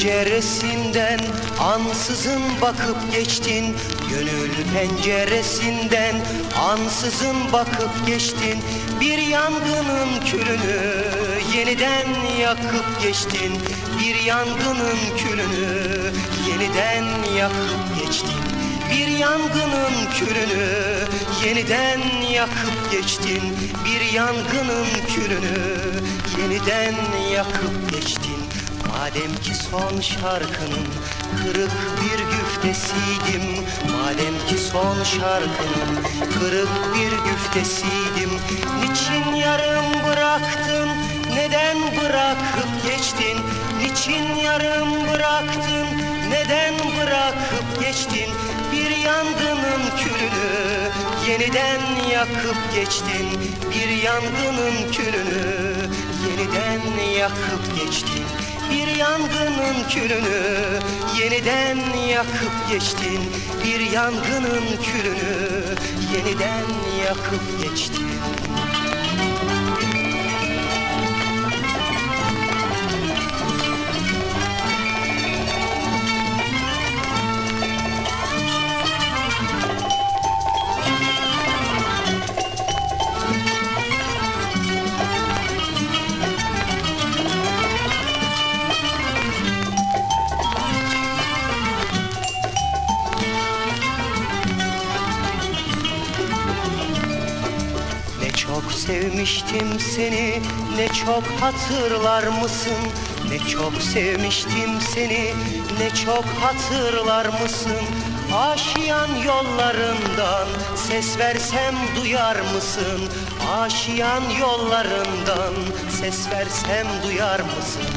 penceresinden ansızın bakıp geçtin. Gönül penceresinden ansızın bakıp geçtin. Bir yangının külünü yeniden yakıp geçtin. Bir yangının külünü yeniden yakıp geçtin. Bir yangının külünü yeniden yakıp geçtin. Bir yangının külünü yeniden yakıp geçtin Madem ki son şarkının kırık bir güftesiydim Madem ki son şarkının kırık bir güftesiydim Niçin yarım bıraktın neden bırakıp geçtin? Niçin yarım bıraktın neden bırakıp geçtin? Bir yangının külünü yeniden yakıp geçtin. Bir yangının külünü yeniden yakıp geçtin Bir yangının külünü yeniden yakıp geçtin. Bir yangının külünü yeniden yakıp geçtin çok sevmiştim seni Ne çok hatırlar mısın? Ne çok sevmiştim seni Ne çok hatırlar mısın? Aşiyan yollarından Ses versem duyar mısın? Aşiyan yollarından Ses versem duyar mısın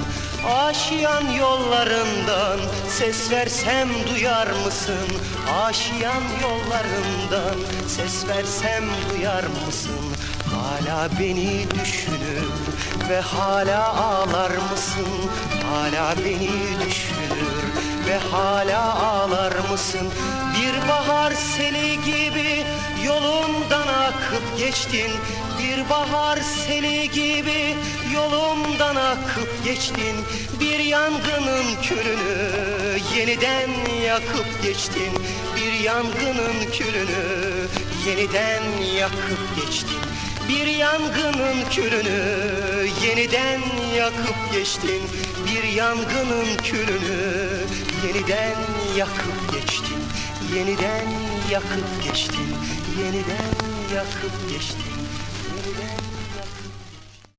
Aşiyan yollarından ses versem duyar mısın? Aşiyan yollarından ses versem duyar mısın? Hala beni düşünür ve hala ağlar mısın? Hala beni düşünür ve hala ağlar mısın? Bir bahar seli gibi yolumdan akıp geçtin Bir bahar seli gibi. Yolumdan akıp geçtin Bir yangının külünü yeniden yakıp geçtin. Bir yangının külünü yeniden yakıp geçtin. Bir yangının külünü yeniden yakıp geçtin. Bir yangının külünü yeniden yakıp geçtin Yeniden yakıp geçtin Yeniden yakıp Yeniden